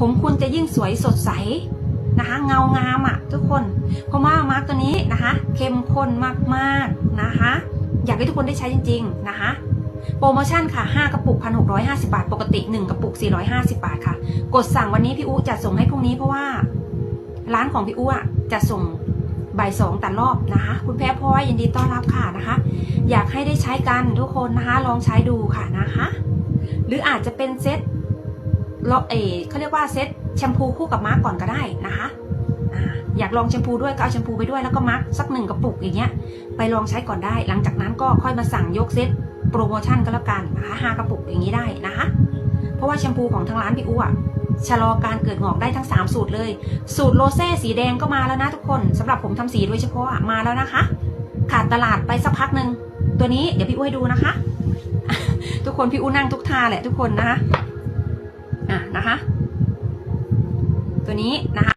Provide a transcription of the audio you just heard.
ผมคุณจะยิ่งสวยสดใสนะคะ เงางามอะ่ะ ทุกคน เพราะว่ามาร์กตัวนี้นะคะ เข้มข้นมากๆนะคะ อยากให้ทุกคนได้ใช้จริง ๆนะคะโปรโมชั่นค่ะ 5 กระปุก 1,650 บาท ปกติ 1 กระปุก 450 บาทค่ะ กดสั่งวันนี้พี่อุจะส่งให้พรุ่งนี้เพราะว่า ร้านของพี่อุอะจะส่งบ่ายสองแต่รอบนะคะ คุณแพ้พลอยยินดีต้อนรับค่ะนะคะ อยากให้ได้ใช้กันทุกคนนะคะ ลองใช้ดูค่ะนะคะ หรืออาจจะเป็นเซต เลาเอเขาเรียกว่าเซตแชมพูคู่กับมาร์กก่อนก็ได้นะคะอยากลองแชมพูด้วยก็เอาแชมพูไปด้วยแล้วก็มาร์กสักหนึ่งกระปุกอย่างเงี้ยไปลองใช้ก่อนได้ หลังจากนั้นก็ค่อยมาสั่งยกเซตโปรโมชั่นก็แล้วกันนะคะห้ากระปุกอย่างนี้ได้นะคะเพราะว่าแชมพูของทางร้านพี่อูอะชะลอการเกิดหงอกได้ทั้ง 3 สูตรเลย สูตรโรเซ่สีแดงก็มาแล้วนะทุกคนสำหรับผมทำสีโดยเฉพาะมาแล้วนะคะ ขาดตลาดไปสักพักหนึ่งตัวนี้เดี๋ยวพี่อูให้ดูนะคะ ทุกคนพี่อูนั่งทุกท่าแหละทุกคนนะคะ นะคะ ตัวนี้นะคะ